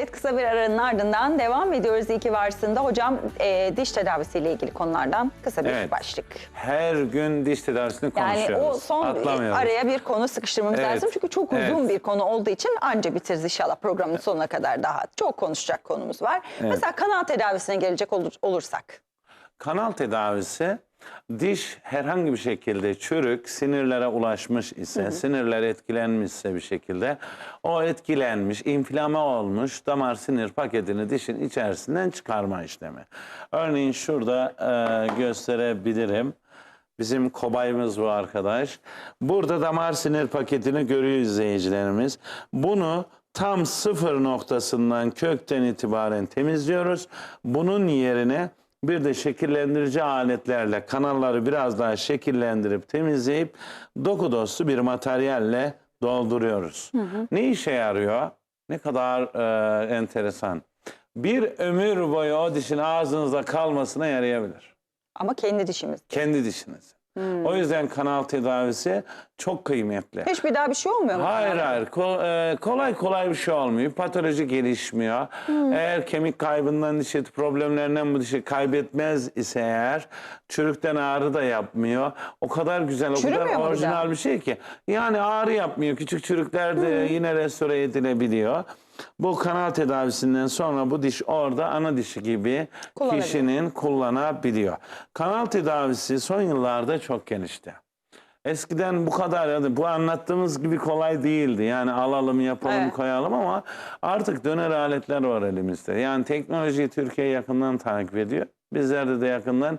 Evet kısa bir aranın ardından devam ediyoruz. İyi ki varsında. Hocam e, diş tedavisiyle ilgili konulardan kısa bir Evet. başlık. Her gün diş tedavisini Yani konuşuyoruz. o son araya bir konu sıkıştırmamız Evet. lazım. Çünkü çok uzun Evet. bir konu olduğu için anca bitiririz inşallah programın sonuna kadar daha. Çok konuşacak konumuz var. Mesela kanal tedavisine gelecek olur- olursak. Kanal tedavisi diş herhangi bir şekilde çürük, sinirlere ulaşmış ise, sinirler etkilenmişse bir şekilde o etkilenmiş, inflame olmuş damar sinir paketini dişin içerisinden çıkarma işlemi. Örneğin şurada e, gösterebilirim. Bizim kobayımız bu arkadaş. Burada damar sinir paketini görüyor izleyicilerimiz. Bunu tam sıfır noktasından kökten itibaren temizliyoruz. Bunun yerine bir de şekillendirici aletlerle kanalları biraz daha şekillendirip temizleyip doku dostu bir materyalle dolduruyoruz. Ne işe yarıyor? Ne kadar e, enteresan. Bir ömür boyu o dişin ağzınızda kalmasına yarayabilir. Ama kendi dişimiz. Kendi dişiniz. O yüzden kanal tedavisi çok kıymetli. Hiç bir daha bir şey olmuyor mu? Hayır kanalda? hayır Ko- e, kolay kolay bir şey olmuyor. Patoloji gelişmiyor. Eğer kemik kaybından dişi problemlerinden bu dişi kaybetmez ise eğer çürükten ağrı da yapmıyor. O kadar güzel o Çürümüyor kadar bir orijinal daha? bir şey ki. Yani ağrı yapmıyor. Küçük çürükler de yine restore edilebiliyor. Bu kanal tedavisinden sonra bu diş orada ana dişi gibi kişinin kullanabiliyor. Kanal tedavisi son yıllarda çok gelişti. Eskiden bu kadar bu anlattığımız gibi kolay değildi. Yani alalım yapalım Evet. koyalım ama artık döner aletler var elimizde. Yani teknolojiyi Türkiye yakından takip ediyor. Bizlerde de yakından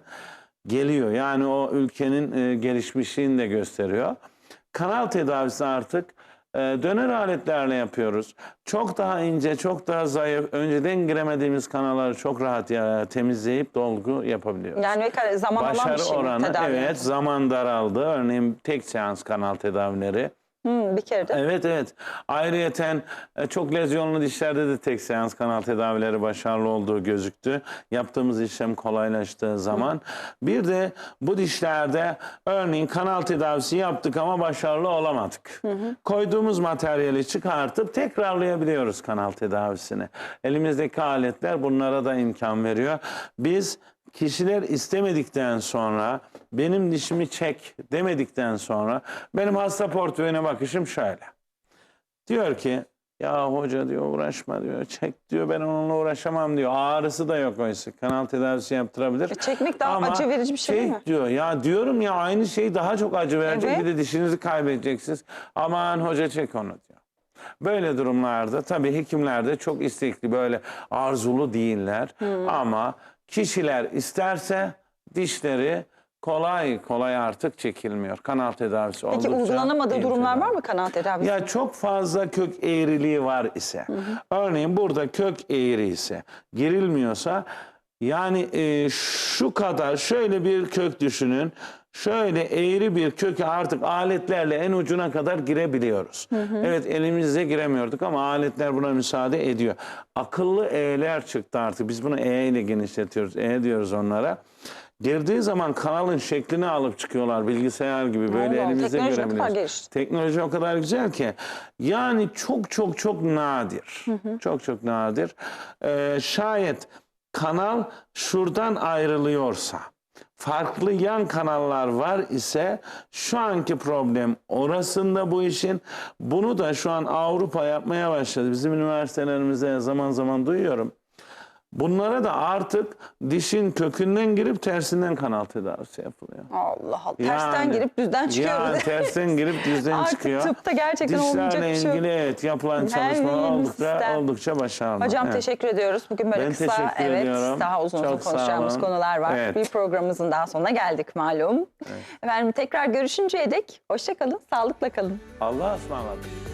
geliyor. Yani o ülkenin e, gelişmişliğini de gösteriyor. Kanal tedavisi artık e, döner aletlerle yapıyoruz. Çok daha ince, çok daha zayıf, önceden giremediğimiz kanalları çok rahat ya, temizleyip dolgu yapabiliyoruz. Yani ne zaman alan bir Başarı şey oranı tedavi? evet zaman daraldı. Örneğin tek seans kanal tedavileri. Hmm, bir kere de. Evet evet. Ayrıyeten e, çok lezyonlu dişlerde de tek seans kanal tedavileri başarılı olduğu gözüktü. Yaptığımız işlem kolaylaştığı zaman. Bir de bu dişlerde örneğin kanal tedavisi yaptık ama başarılı olamadık. Koyduğumuz materyali çıkartıp tekrarlayabiliyoruz kanal tedavisini. Elimizdeki aletler bunlara da imkan veriyor. Biz kişiler istemedikten sonra benim dişimi çek demedikten sonra benim hasta portföyüne bakışım şöyle. Diyor ki ya hoca diyor uğraşma diyor çek diyor ben onunla uğraşamam diyor. Ağrısı da yok oysa kanal tedavisi yaptırabilir. E, çekmek daha Ama acı verici bir şey değil mi? diyor ya diyorum ya aynı şey daha çok acı verecek Evet. bir de dişinizi kaybedeceksiniz. Aman hoca çek onu diyor. Böyle durumlarda tabii hekimler de çok istekli böyle arzulu değiller. Hmm. Ama kişiler isterse dişleri kolay kolay artık çekilmiyor. Kanal tedavisi Peki oldukça uygulanamadığı durumlar var mı kanal tedavisi? Ya çok fazla kök eğriliği var ise, örneğin burada kök eğri ise, girilmiyorsa, yani e, şu kadar şöyle bir kök düşünün, şöyle eğri bir köke artık aletlerle en ucuna kadar girebiliyoruz. Evet elimizle giremiyorduk ama aletler buna müsaade ediyor. Akıllı E'ler çıktı artık. Biz bunu E ile genişletiyoruz. E diyoruz onlara. Girdiği zaman kanalın şeklini alıp çıkıyorlar bilgisayar gibi böyle Allah, elimizde teknoloji o kadar görebiliyoruz. gelişti. Teknoloji o kadar güzel ki yani çok çok çok nadir. Çok çok nadir. Ee, şayet kanal şuradan ayrılıyorsa farklı yan kanallar var ise şu anki problem orasında bu işin bunu da şu an Avrupa yapmaya başladı. Bizim üniversitelerimizde zaman zaman duyuyorum. Bunlara da artık dişin kökünden girip tersinden kanal tedavisi yapılıyor. Allah Allah. Tersten Yani- girip düzden çıkıyoruz. Yani tersten girip düzden Artık çıkıyor. tıpta gerçekten Dişlerle bir şey yok. ilgili evet yapılan çalışmalar oldukça, sistem. oldukça başarılı. Hocam Evet. teşekkür ediyoruz. Bugün böyle Ben kısa, evet, ediyorum. daha uzun uzun Çok konuşacağımız konular var. Evet. Bir programımızın daha sonuna geldik malum. Efendim tekrar görüşünceye dek hoşça kalın, sağlıkla kalın. Allah'a ısmarladık.